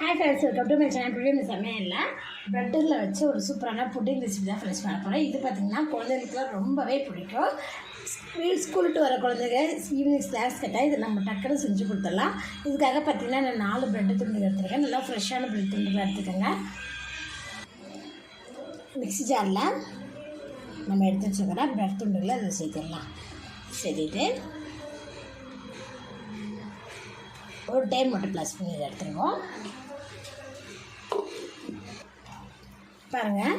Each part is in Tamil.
Hi friends welcome to my channel today இந்த சமையலில் ப்ரெட்டில் வச்சு ஒரு சூப்பரான புட்டிங் ரெசிபி தான் ஃப்ரெஷ் பண்ண போகிறேன் இது பார்த்திங்கன்னா குழந்தைங்களுக்குலாம் ரொம்பவே பிடிக்கும். ஸ்கூல் ஸ்கூலுட்டு வர குழந்தைங்க ஈவினிங் ஸ்நாக்ஸ் கேட்டால் இது நம்ம டக்குன்னு செஞ்சு கொடுத்துடலாம். இதுக்காக பார்த்திங்கன்னா நான் நாலு ப்ரெட்டு துண்டு எடுத்துருக்கேன். நல்லா ஃப்ரெஷ்ஷான ப்ரெட் துண்டுகள் எடுத்துக்கோங்க. மிக்ஸி ஜாரில் நம்ம எடுத்து வச்சுக்கிற ப்ரெட் துண்டுகளை அதை சேர்த்துடலாம். சேர்த்திட்டு ஒரு டைம் மட்டும் ப்ளஸ் பண்ணி இதை எடுத்துருவோம். பாருங்கள்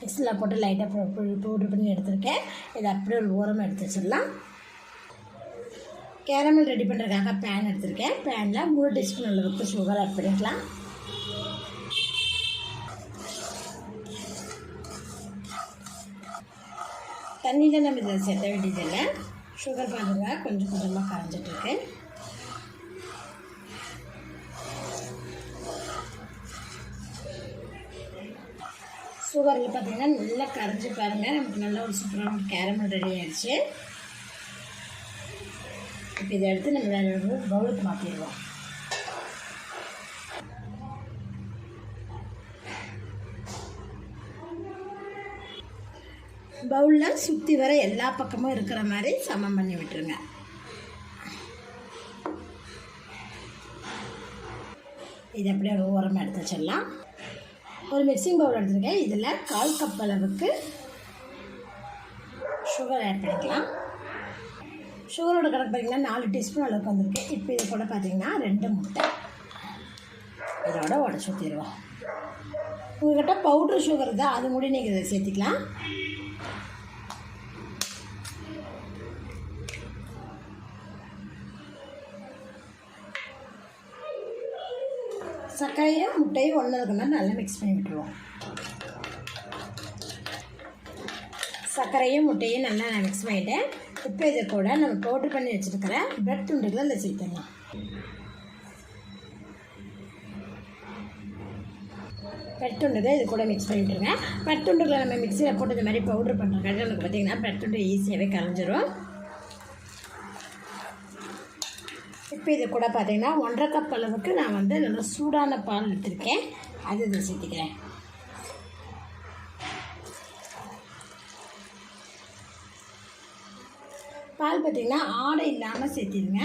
மிக்ஸில் போட்டு லைட்டாக பவுட்ரு பண்ணி எடுத்துருக்கேன். இதை அப்படியே ஒரு ஓரமாக எடுத்து வச்சிடலாம். கேரமல் ரெடி பண்ணுறதுக்காக பேன் எடுத்திருக்கேன். பேனில் மூணு டீஸ்பூன் அளவுக்கு சுகர் ஆட் பண்ணிக்கலாம். தண்ணியில் நம்ம இதை சேர்த்த வேண்டியதில்லை. சுகர் பாருங்க கொஞ்சம் கொஞ்சமாக கரைஞ்சிட்ருக்கு சுகரில் பார்த்திங்கன்னா நல்லா கரைஞ்சி பாருங்கள் நமக்கு நல்ல ஒரு சூப்பரான கேரமல் ரெடி ஆகிடுச்சு இப்போ இதை எடுத்து நம்ம வேறு ஒரு பவுலுக்கு மாற்றிடுவோம் பவுலில் சுற்றி வர எல்லா பக்கமும் இருக்கிற மாதிரி சமம் பண்ணி விட்டுருங்க. இது அப்படியே ஒரு ஓரமாக எடுத்து வச்சிடலாம். ஒரு மிக்சிங் பவுல் எடுத்துருக்கேன். இதில் கால் கப் அளவுக்கு சுகர் ஆட் பண்ணிக்கலாம். சுகரோட கணக்கு பார்த்திங்கன்னா நாலு டீஸ்பூன் அளவுக்கு வந்திருக்கு. இப்போ இது கூட பார்த்திங்கன்னா ரெண்டு முட்டை. இதோட உடச்சி ஊற்றிடுவோம் உங்கள்கிட்ட பவுட்ரு சுகர் தான் அது முடி நீங்கள் இதை சேர்த்திக்கலாம். சர்க்கரையும் முட்டையும் ஒன்று இருக்குன்னா நல்லா மிக்ஸ் பண்ணி விட்டுருவோம். சர்க்கரையும் முட்டையும் நல்லா நான் மிக்ஸ் பண்ணிட்டேன். இப்போ இதை கூட நம்ம பவுட்ரு பண்ணி வச்சுருக்கிற பிரெட் துண்டுகளை இதில் சேர்த்துடலாம் பெட்டுண்டதை இது கூட மிக்ஸ் பண்ணிவிட்டுருங்க பெட்டுண்டுகளை நம்ம மிக்சியில் போட்டு இந்த மாதிரி பவுட்ரு பண்ணுறக்காக எனக்கு பார்த்திங்கன்னா பெட்டுண்டு துண்டு ஈஸியாகவே கரைஞ்சிரும். இப்போ இது கூட பார்த்திங்கன்னா ஒன்றரை கப் அளவுக்கு நான் வந்து நல்லா சூடான பால் எடுத்திருக்கேன். அது இதை சேர்த்துக்கிறேன். பால் பார்த்திங்கன்னா ஆடை இல்லாமல் சேர்த்திடுங்க.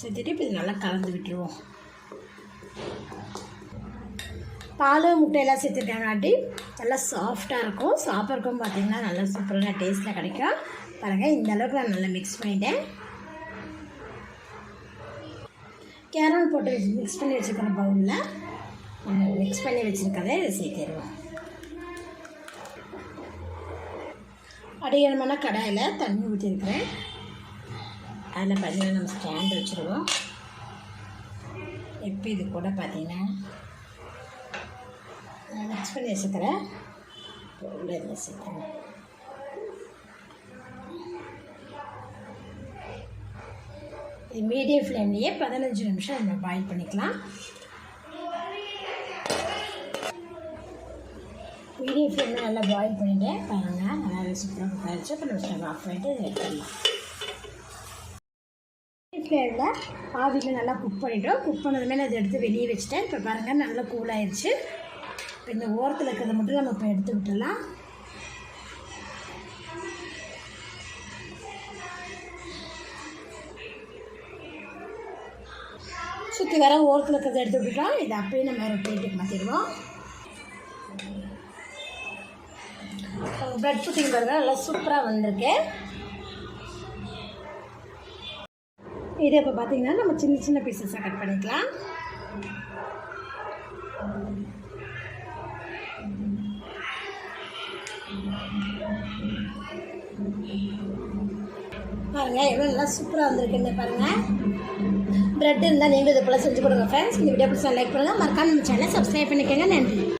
சேர்த்துட்டு இப்போ இது நல்லா கலந்து விட்டுருவோம். பால் முட்டையெல்லாம் சேர்த்துருக்கேங்காட்டி நல்லா சாஃப்டாக இருக்கும். சாப்பிட்றக்கும் பார்த்திங்கன்னா நல்லா சூப்பரான டேஸ்ட்டில் கிடைக்கும். பாருங்கள் இந்த அளவுக்கு நான் நல்லா மிக்ஸ் பண்ணிட்டேன். கேரமல் போட்டு மிக்ஸ் பண்ணி வச்சுருக்கிற பவுலில் மிக்ஸ் பண்ணி வச்சுருக்கதை இதை சேர்த்திடுவோம் அடிகளமான கடாயில் தண்ணி ஊற்றிருக்கிறேன் அதில் பார்த்தீங்கன்னா நம்ம ஸ்டாண்ட் வச்சுருவோம். எப்போ இது கூட பார்த்திங்கன்னா மிக்ஸ் பண்ணி வச்சுக்கிறேன் மீடியம் ஃப்ளேம்லேயே பதினஞ்சு நிமிஷம் நம்ம பாயில் பண்ணிக்கலாம். மீடியம் ஃப்ளேமில் நல்லா பாயில் பண்ணிவிட்டேன் பாருங்கள் நல்லா சூப்பராக குக் ஆகிடுச்சு இப்போ நம்ம ஸ்டவ் ஆஃப் பண்ணிட்டு எடுத்துடலாம் மீடியம் ஃப்ளேமில் ஆவியில் நல்லா குக் பண்ணிட்டோம். குக் பண்ணதுமே நான் இதை எடுத்து வெளியே வச்சுட்டேன். இப்போ பாருங்கள் நல்லா கூல் ஆயிடுச்சு. இப்போ இந்த ஓரத்தில் இருக்கிறத மட்டும் நம்ம இப்போ எடுத்து விட்டுடலாம். சுற்றி வர ஓரத்தில் இருக்கிறத எடுத்து விட்டுட்டோம் இதை அப்படியே நம்ம வேறு பிளேட்டுக்கு மாற்றிடுவோம் ப்ரெட் புட்டிங் பாருங்க நல்லா சூப்பராக வந்திருக்கு. இதே இப்போ பார்த்தீங்கன்னா நம்ம சின்ன சின்ன பீசஸாக கட் பண்ணிக்கலாம். பாருங்கள் எவ்வளோ நல்லா சூப்பராக வந்திருக்குன்னு பாருங்கள் ப்ரெட் இருந்தால் நீங்களும் இது போல் செஞ்சு கொடுங்க ஃப்ரெண்ட்ஸ் இந்த வீடியோ பிடிச்சா லைக் பண்ணுங்கள் மறக்காம நம்ம சேனலை சப்ஸ்கிரைப் பண்ணிக்கோங்க. நன்றி.